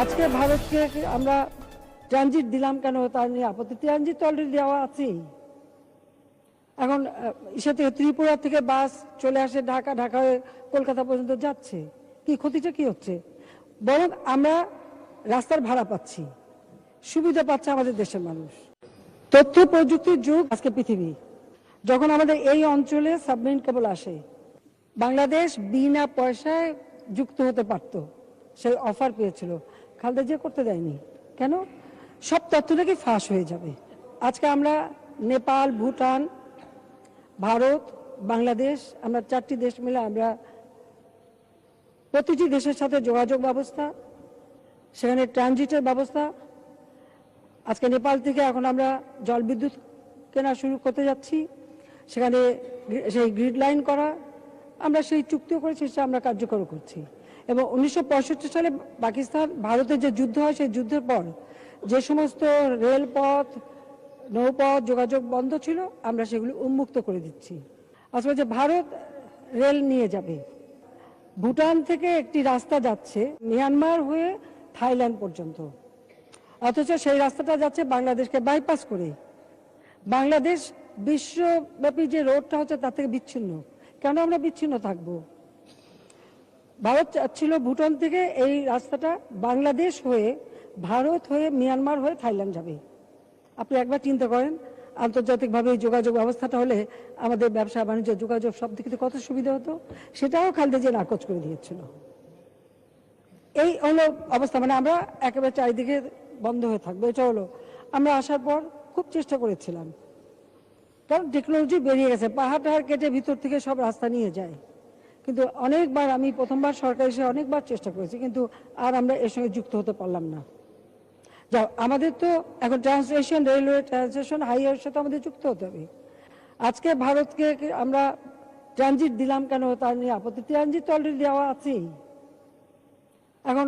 আজকে ভারতকে আমরা ট্রানজিট দিলাম কেন? তার নিয়ে আপত্তি। ট্রানজিট তো অলরেডি দেওয়া আছেই। এখন থেকে ত্রিপুরা থেকে বাস চলে আসে ঢাকা ঢাকা হয়ে কলকাতা পর্যন্ত যাচ্ছে। কি ক্ষতিটা কি হচ্ছে? বরং আমরা রাস্তার ভাড়া পাচ্ছি। সুবিধা পাচ্ছে আমাদের দেশের মানুষ। তথ্য প্রযুক্তির যুগ আজকে পৃথিবী। যখন আমাদের এই অঞ্চলে সাবমেরিন কেবল আসে, বাংলাদেশ বিনা পয়সায় যুক্ত হতে পারত। সেই অফার পেয়েছিল। খালদা জিয়া করতে দেয়নি। কেন? সব তথ্য নাকি ফাঁস হয়ে যাবে। আজকে আমরা নেপাল, ভুটান, ভারত, বাংলাদেশ, আমরা চারটি দেশ মিলে আমরা প্রতিটি দেশের সাথে যোগাযোগ ব্যবস্থা, সেখানে ট্রানজিটের ব্যবস্থা। আজকে নেপাল থেকে এখন আমরা জল বিদ্যুৎ কেনা শুরু করতে যাচ্ছি। সেখানে সেই গ্রিড লাইন করা। আমরা সেই চুক্তিও করেছি, সেটা আমরা কার্যকর করছি। এবং উনিশশো পঁয়ষট্টি সালে পাকিস্তান, ভারতের যে যুদ্ধ হয় সেই যুদ্ধের পর যে সমস্ত রেলপথ, নৌপথ যোগাযোগ বন্ধ ছিল, আমরা সেগুলি উন্মুক্ত করে দিচ্ছি। আসলে যে ভারত রেল নিয়ে যাবে। ভুটান থেকে একটি রাস্তা যাচ্ছে মিয়ানমার হয়ে থাইল্যান্ড পর্যন্ত। অথচ সেই রাস্তাটা যাচ্ছে বাংলাদেশকে বাইপাস করে। বাংলাদেশ বিশ্বব্যাপী যে রোডটা হচ্ছে তার থেকে বিচ্ছিন্ন। কেন আমরা বিচ্ছিন্ন থাকব? ভারত চাচ্ছিল ভুটান থেকে এই রাস্তাটা বাংলাদেশ হয়ে, ভারত হয়ে, মিয়ানমার হয়ে থাইল্যান্ড যাবে। আপনি একবার চিন্তা করেন, আন্তর্জাতিকভাবে এই যোগাযোগ ব্যবস্থাটা হলে আমাদের ব্যবসা বাণিজ্য যোগাযোগ সব দিকে কত সুবিধা হতো, সেটাও খালদে যে নাকচ করে দিয়েছিল। এই হলো অবস্থা মানে আমরা একেবারে চারিদিকে বন্ধ হয়ে থাকব, এটা হলো। আমরা আসার পর খুব চেষ্টা করেছিলাম। কারণ টেকনোলজি বেরিয়ে গেছে, পাহাড় টাহাড় কেটে ভিতর থেকে সব রাস্তা নিয়ে যায়। কিন্তু অনেকবার আমি প্রথমবার সরকার এসে অনেকবার চেষ্টা করেছি, কিন্তু আর আমরা এর সঙ্গে যুক্ত হতে পারলাম না। যাও, আমাদের তো এখন ট্রান্সলেশন, রেলওয়ে ট্রান্সলেশন, হাইওয়ের সাথে আমাদের যুক্ত হতে হবে। আজকে ভারতকে আমরা ট্রানজিট দিলাম কেন? তার নিয়ে আপত্তি ট্রানজিট তো অলরেডি দেওয়া আছেই। এখন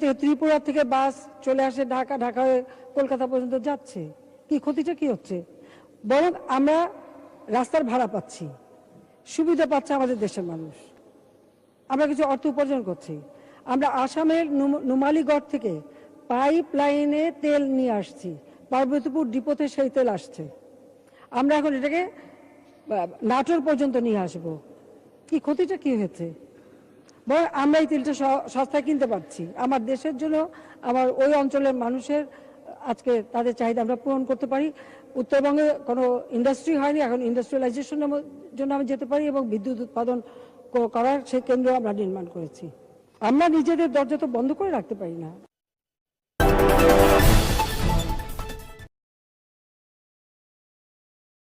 থেকে ত্রিপুরা থেকে বাস চলে আসে ঢাকা ঢাকা হয়ে কলকাতা পর্যন্ত যাচ্ছে। কি ক্ষতিটা কি হচ্ছে? বরং আমরা রাস্তার ভাড়া পাচ্ছি। সুবিধা পাচ্ছে আমাদের দেশের মানুষ। আমরা কিছু অর্থ উপার্জন করছি। আমরা আসামের নুম- নুমালীগড় থেকে পাইপ লাইনে তেল নিয়ে আসছি। পার্বতীপুর ডিপোতে সেই তেল আসছে। আমরা এখন এটাকে নাটোর পর্যন্ত নিয়ে আসব। কি ক্ষতিটা কি হয়েছে? বরং আমরা এই তেলটা সস্তায় কিনতে পারছি। আমার দেশের জন্য, আমার ওই অঞ্চলের মানুষের আজকে তাদের চাহিদা আমরা পূরণ করতে পারি। উত্তরবঙ্গে কোনো ইন্ডাস্ট্রি হয়নি, এখন ইন্ডাস্ট্রিয়ালাইজেশনের জন্য আমি যেতে পারি এবং বিদ্যুৎ উৎপাদন করার সেই কেন্দ্র আমরা নির্মাণ করেছি। আমরা নিজেদের দরজা তো বন্ধ করে রাখতে পারি না।